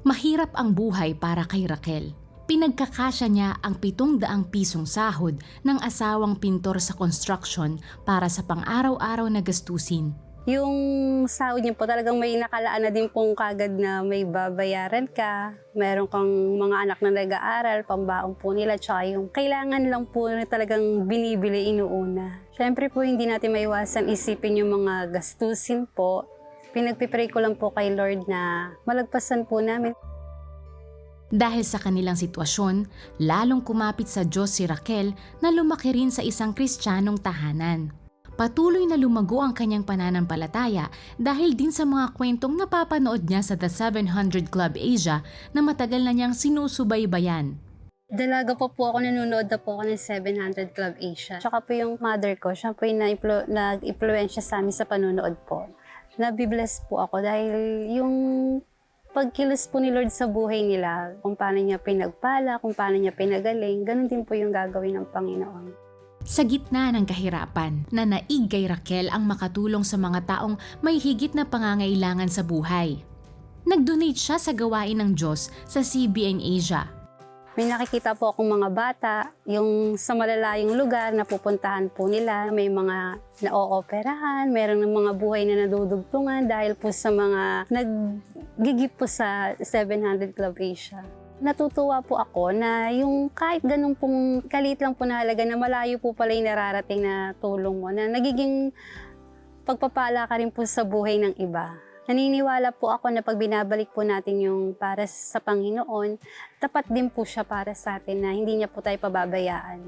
Mahirap ang buhay para kay Raquel. Pinagkakasya niya ang 700 pisong sahod ng asawang pintor sa construction para sa pang-araw-araw na gastusin. Yung sahod niyo po talagang may nakalaan na din pong kagad na may babayaran ka. Meron kang mga anak na nag-aaral, pambaon po nila, tsaka yung kailangan lang po na talagang binibili inuuna. Siyempre po hindi natin maiwasan isipin yung mga gastusin po. Pinagpipray ko lang po kay Lord na malagpasan po namin. Dahil sa kanilang sitwasyon, lalong kumapit sa Diyos si Raquel na lumaki rin sa isang kristyanong tahanan. Patuloy na lumago ang kanyang pananampalataya dahil din sa mga kwentong napapanood niya sa The 700 Club Asia na matagal na niyang sinusubaybayan. Dalaga po po ako, nanonood na po ako ng 700 Club Asia. Tsaka po yung mother ko, siya po yung nag-influensya sa amin sa panonood po. Nabibless po ako dahil yung pagkilos po ni Lord sa buhay nila, kung paano niya pinagpala, kung paano niya pinagaling, ganun din po yung gagawin ng Panginoon. Sa gitna ng kahirapan, nanaig kay Raquel ang makatulong sa mga taong may higit na pangangailangan sa buhay. Nag-donate siya sa gawain ng Diyos sa CBN Asia. May nakikita po akong mga bata, yung sa malalayong lugar na pupuntahan po nila, may mga na-ooperahan, meron ng mga buhay na nadudugtungan dahil po sa mga naggigip po sa 700 Club Asia. Natutuwa po ako na yung kahit ganun pong kalit lang po na halaga na malayo po pala yung nararating na tulong mo, na nagiging pagpapala ka rin po sa buhay ng iba. Naniniwala po ako na pag binabalik po natin yung para sa Panginoon, tapat din po siya para sa atin na hindi niya po tayo pababayaan.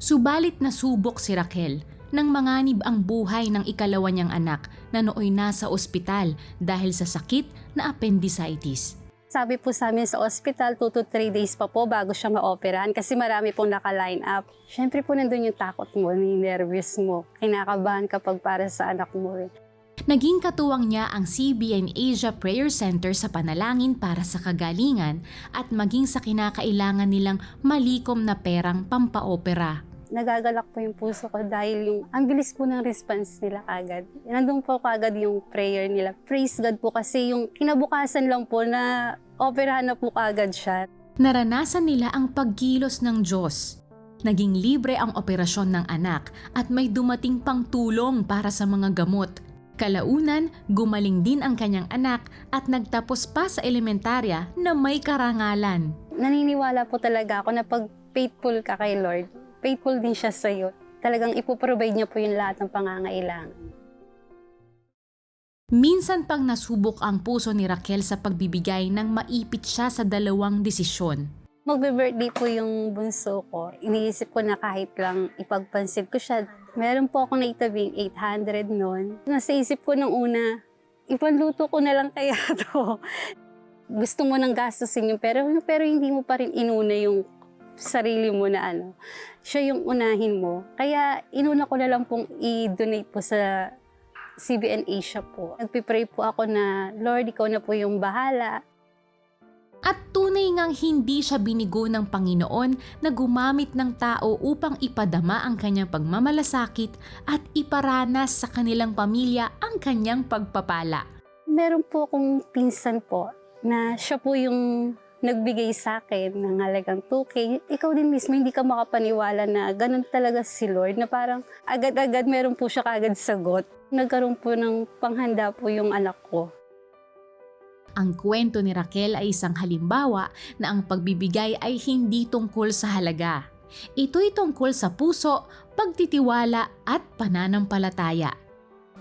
Subalit nasubok si Raquel nang manganib ang buhay ng ikalawa niyang anak na nooy nasa ospital dahil sa sakit na appendicitis. Sabi po sa amin sa hospital, 2 to 3 days pa po bago siya ma-operahan kasi marami pong naka-line up. Siyempre po nandun yung takot mo, yung nervous mo. Kinakabahan kapag para sa anak mo. eh. Naging katuwang niya ang CBN Asia Prayer Center sa panalangin para sa kagalingan at maging sa kinakailangan nilang malikom na perang pampaopera. Nagagalak po yung puso ko dahil yung ang bilis po ng response nila kagad. Nandun po kagad yung prayer nila. Praise God po kasi yung kinabukasan lang po na operahan na po kagad siya. Naranasan nila ang pagkilos ng Diyos. Naging libre ang operasyon ng anak at may dumating pang tulong para sa mga gamot. Kalaunan, gumaling din ang kanyang anak at nagtapos pa sa elementarya na may karangalan. Naniniwala po talaga ako na pag faithful ka kay Lord, faithful din siya sa iyo. Talagang ipoprovide niya po yung lahat ng pangangailangan. Minsan pang nasubok ang puso ni Raquel sa pagbibigay nang maipit siya sa dalawang desisyon. Magbe-birthday po yung bunso ko. Iniisip ko na kahit lang ipagpansin ko siya. Meron po ako naitabing 800 noon. Nasa isip ko nung una, ipanluto ko na lang kaya to. Gusto mo nang gastusin yung pero, pero hindi mo pa rin inuna yung sarili mo na ano. Siya yung unahin mo. Kaya inuna ko na lang pong i-donate po sa CBN Asia po. Nagpipray po ako na, Lord, ikaw na po yung bahala. At tunay ngang hindi siya binigo ng Panginoon na gumamit ng tao upang ipadama ang kanyang pagmamalasakit at iparanas sa kanilang pamilya ang kanyang pagpapala. Meron po akong pinsan po na siya po yung nagbigay sa akin ng halagang 2K. Ikaw din mismo, hindi ka makapaniwala na ganun talaga si Lord na parang agad-agad meron po siya kagad sagot. Nagkaroon po ng panghanda po yung anak ko. Ang kwento ni Raquel ay isang halimbawa na ang pagbibigay ay hindi tungkol sa halaga. Ito'y tungkol sa puso, pagtitiwala at pananampalataya.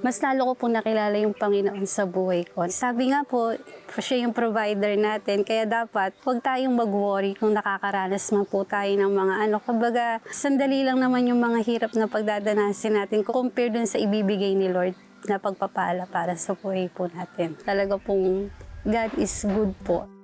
Mas lalo ko pong nakilala yung Panginoon sa buhay ko. Sabi nga po, siya yung provider natin, kaya dapat huwag tayong mag-worry kung nakakaranas man po tayo ng mga ano. Kumbaga, sandali lang naman yung mga hirap na pagdadanasin natin compare dun sa ibibigay ni Lord na pagpapala para sa buhay po natin. Talaga pong God is good po.